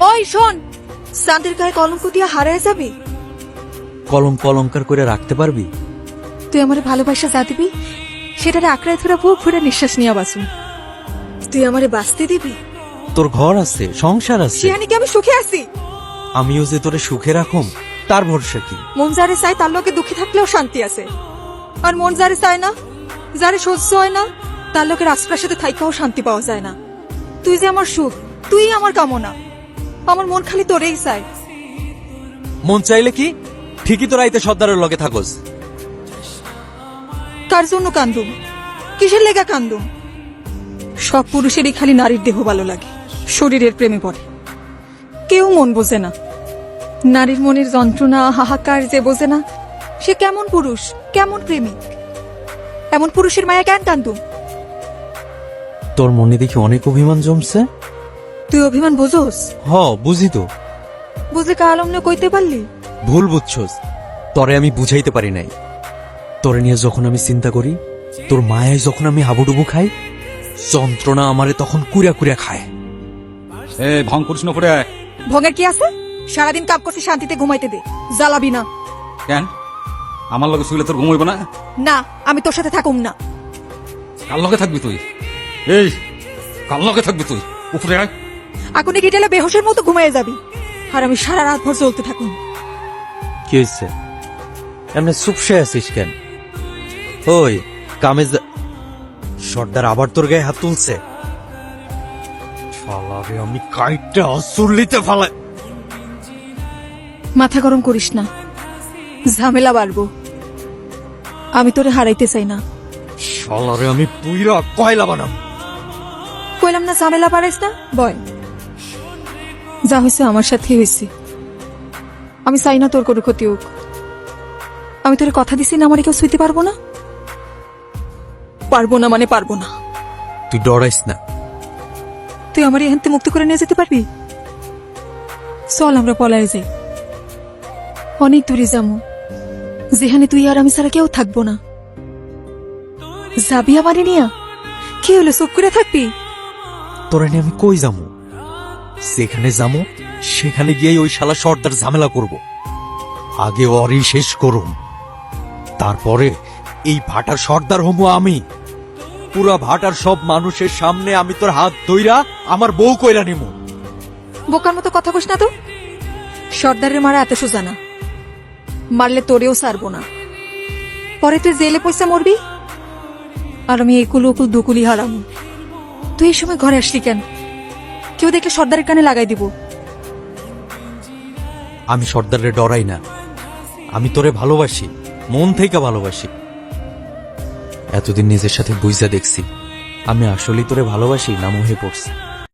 ওই শোন। চাঁদের গায়ে কলঙ্ক দিয়ে হারায় যাবি? কলঙ্ক অলঙ্কার করে রাখতে পারবি? তুই আমার ভালোবাসা যা দিবি সেটারে আঁকড়ায় ধরে বুক ফুরে নিঃশ্বাস নিয়ে বাসুন তুই আমারে বাঁচতে দিবি? তোর ঘর আছে সংসার আছে। সেখানে কি আমি সুখে আছি? আমিও যে তোরে সুখে রাখুম তার ভরসা কি? মন যারে চায় তার লোকে দুঃখী থাকলেও শান্তি আছে। আর মন যারে চায় না যারে সহ্য হয় না তার লোকে রাজপ্রাসাদে থাইকাও শান্তি পাওয়া যায় না। তুই যে আমার সুখ তুই আমার কামনা। আমার মন খালি তোরেই চায় মন চাইলে কি? ঠিকই তো রাইতে সর্দারের লগে থাকোস। কার জন্য কান্দুম? কিসের লেগা কান্দুম? সব পুরুষেরই খালি নারীর দেহ ভালো লাগে শরীরের প্রেমে পড়ে। কেউ মন বোঝে না। নারীর মনের যন্ত্রণা হাহাকার যে বোঝে না সে কেমন পুরুষ কেমন প্রেমিক? এমন পুরুষের মায়া কেন কান্দুম? তোর মনে দেখি অনেক অভিমান জমছে। তুই অভিমান বোঝোস? হ বুঝি তো। বুঝে কা আলম না কইতে পারলি? ভুল বুঝছস। তরে আমি বুঝাইতে পারি নাই। তরে নিয়ে যখন আমি চিন্তা করি তোর মায়ায় যখন আমি হাবুডুবু খাই যন্ত্রণা আমারে তখন কুড়া কুড়া খায়। এ ভং করিস না করে ভঙ্গের কি আছে? সারাদিন কাপ করতে শান্তিতে ঘুমাইতে দে। জ্বালাবি না। কেন? আমার লগে শুইলে তোর ঘুমাইব না? না আমি তোর সাথে থাকুম না। কার লগে থাকবি তুই? এই কার লগে থাকবি তুই? উপরে আয়। আগুনে গিটেলে বেহসের মতো ঘুমাইয়ে যাবি। আর আমি সারা রাত ভর চলতে থাকুন কি হয়েছে এমনি চুপসে আছিস কেন? ওই কামে যা- সর্দার আবার তোর গায়ে হাত তুলছে। শালারে আমি কাইটটা অসুরলিতে ফালাই মাথা গরম করিস না। ঝামেলা বাড়বো। আমি তোরে হারাইতে চাই না। শালারে আমি পুইরা কয়লা বানাম কইলাম না ঝামেলা বাড়াইস না? বয়। যা হয়েছে আমার সাথে হয়েছে। আমি চাই না তোর কোনো ক্ষতি হোক। আমি তোর কথা দিছি না আমার কেউ শুইতে পারব না? পারব না মানে পারব না। তুই ডরাইস না। তুই আমার এখান মুক্ত করে নিয়ে যেতে পারবি? চল আমরা পলায় যাই। অনেক দূরে যাব। যেখানে তুই আর আমি ছাড়া কেউ থাকব না। যাবি আমারে নিয়া? কি হলো চুপ করে থাকবি? তোরা নিয়ে আমি কই যামু যেখানে যামু, সেখানে গিয়ে ওই শালা সর্দার ঝামেলা করব। আগে ওরই শেষ করুম তারপরে এই ভাটার সর্দার হমু আমি। পুরা ভাটার সব মানুষের সামনে আমি তোর হাত ধইরা আমার বউ কইরা নিমু। বোকার মতো কথা কস না তো। সর্দারের মারা এত সোজা না। মারলে তোরেও সারবো না। পরে তুই জেলে পয়সা মরবি? আর আমি একুল উকুল দুকুলি হারাম। তুই এই সময় ঘরে আসলি কেন? কেউ দেখলে সর্দারের কানে লাগাই দিব। আমি সর্দারে ডরাই না। আমি তোরে ভালোবাসি, মন থেকে ভালোবাসি। এতদিন নিজের সাথে বুঝা দেখছি, আমি আসলেই তোরে ভালোবাসি না মোহে পড়ছি?